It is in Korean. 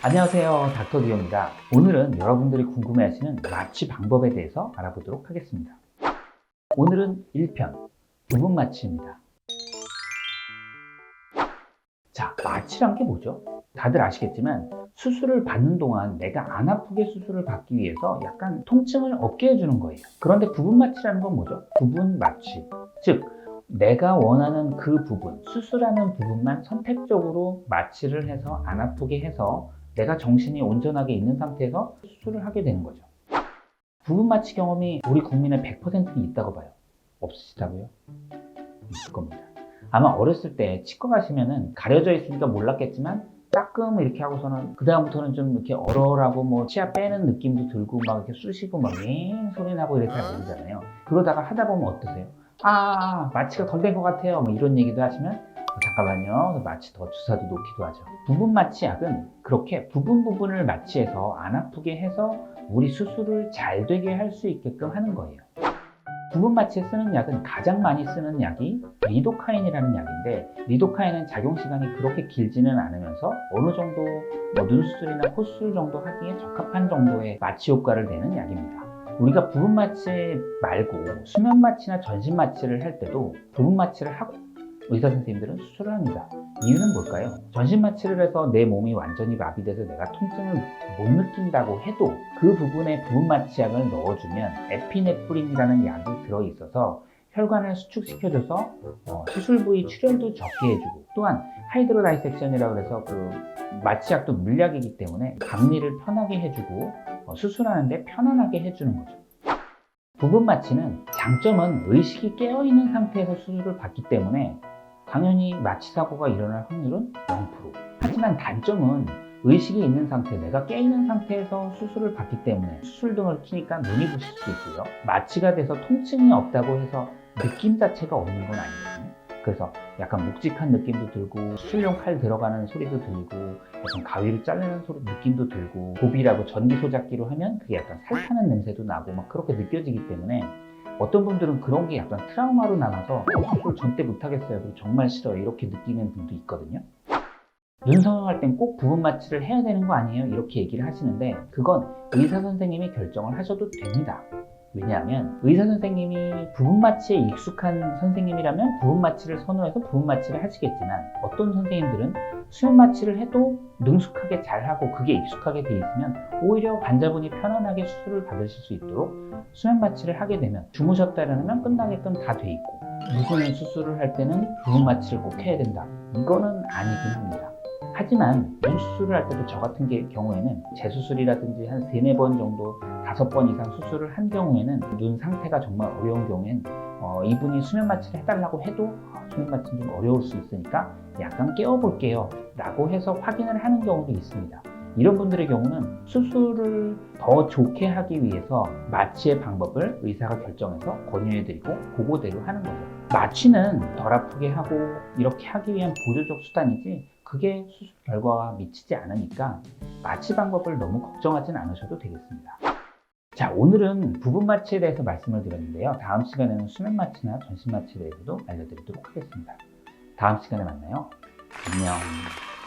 안녕하세요. 닥터 디오입니다. 오늘은 여러분들이 궁금해하시는 마취 방법에 대해서 알아보도록 하겠습니다. 오늘은 1편 부분 마취입니다. 자, 마취란 게 뭐죠? 다들 아시겠지만 수술을 받는 동안 내가 안 아프게 수술을 받기 위해서 약간 통증을 없게 해주는 거예요. 그런데 부분 마취라는 건 뭐죠? 부분 마취. 즉, 내가 원하는 그 부분, 수술하는 부분만 선택적으로 마취를 해서 안 아프게 해서 내가 정신이 온전하게 있는 상태에서 수술을 하게 되는 거죠. 부분 마취 경험이 우리 국민의 100%는 있다고 봐요. 없으시다고요? 있을 겁니다. 아마 어렸을 때 치과 가시면은 가려져 있으니까 몰랐겠지만 따끔 이렇게 하고서는 그 다음부터는 좀 이렇게 얼얼하고 뭐 치아 빼는 느낌도 들고 막 이렇게 쑤시고 막잉 소리 나고 이렇게 잘 모르잖아요. 그러다가 하다 보면 어떠세요? 아 마취가 덜 된 것 같아요. 뭐 이런 얘기도 하시면 어, 잠깐만요. 마취 더 주사도 놓기도 하죠. 부분 마취 약은 그렇게 부분 부분을 마취해서 안 아프게 해서 우리 수술을 잘 되게 할 수 있게끔 하는 거예요. 부분 마취에 쓰는 약은 가장 많이 쓰는 약이 리도카인이라는 약인데 리도카인은 작용 시간이 그렇게 길지는 않으면서 어느 정도 뭐 눈 수술이나 콧수술 정도 하기에 적합한 정도의 마취 효과를 내는 약입니다. 우리가 부분 마취 말고 수면 마취나 전신 마취를 할 때도 부분 마취를 하고 의사 선생님들은 수술을 합니다. 이유는 뭘까요? 전신 마취를 해서 내 몸이 완전히 마비돼서 내가 통증을 못 느낀다고 해도 그 부분에 부분 마취약을 넣어주면 에피네프린이라는 약이 들어있어서 혈관을 수축시켜줘서 어, 수술 부위 출혈도 적게 해주고 또한 하이드로 다이섹션이라고 해서 그 마취약도 물약이기 때문에 감리를 편하게 해주고 어, 수술하는데 편안하게 해주는 거죠. 부분 마취는 장점은 의식이 깨어있는 상태에서 수술을 받기 때문에 당연히 마취 사고가 일어날 확률은 0%. 하지만 단점은 의식이 있는 상태, 내가 깨있는 상태에서 수술을 받기 때문에 수술 등을 키니까 눈이 부실 수 있고요. 마취가 돼서 통증이 없다고 해서 느낌 자체가 없는 건 아니거든요. 그래서 약간 묵직한 느낌도 들고 수술용 칼 들어가는 소리도 들고 약간 가위로 자르는 소리 느낌도 들고 고비라고 전기 소작기로 하면 그게 약간 살 타는 냄새도 나고 막 그렇게 느껴지기 때문에 어떤 분들은 그런 게 약간 트라우마로 남아서 어, 수술 절대 못하겠어요. 그리고 정말 싫어요. 이렇게 느끼는 분도 있거든요. 눈 성형할 땐 꼭 부분 마취를 해야 되는 거 아니에요? 이렇게 얘기를 하시는데 그건 의사 선생님이 결정을 하셔도 됩니다. 왜냐하면 의사 선생님이 부분 마취에 익숙한 선생님이라면 부분 마취를 선호해서 부분 마취를 하시겠지만 어떤 선생님들은 수면 마취를 해도 능숙하게 잘하고 그게 익숙하게 돼 있으면 오히려 환자분이 편안하게 수술을 받으실 수 있도록 수면 마취를 하게 되면 주무셨다면 끝나게끔 다 돼 있고 무슨 수술을 할 때는 부분 마취를 꼭 해야 된다 이거는 아니긴 합니다. 하지만 눈 수술을 할 때도 저 같은 게 경우에는 재수술이라든지 한 세네 번 정도 다섯 번 이상 수술을 한 경우에는 눈 상태가 정말 어려운 경우엔 어, 이분이 수면 마취를 해달라고 해도 아, 수면 마취는 좀 어려울 수 있으니까 약간 깨워볼게요 라고 해서 확인을 하는 경우도 있습니다. 이런 분들의 경우는 수술을 더 좋게 하기 위해서 마취의 방법을 의사가 결정해서 권유해드리고 그거대로 하는 거죠. 마취는 덜 아프게 하고 이렇게 하기 위한 보조적 수단이지 그게 수술 결과와 미치지 않으니까 마취 방법을 너무 걱정하진 않으셔도 되겠습니다. 자, 오늘은 부분 마취에 대해서 말씀을 드렸는데요. 다음 시간에는 수면 마취나 전신 마취에 대해서도 알려드리도록 하겠습니다. 다음 시간에 만나요. 안녕.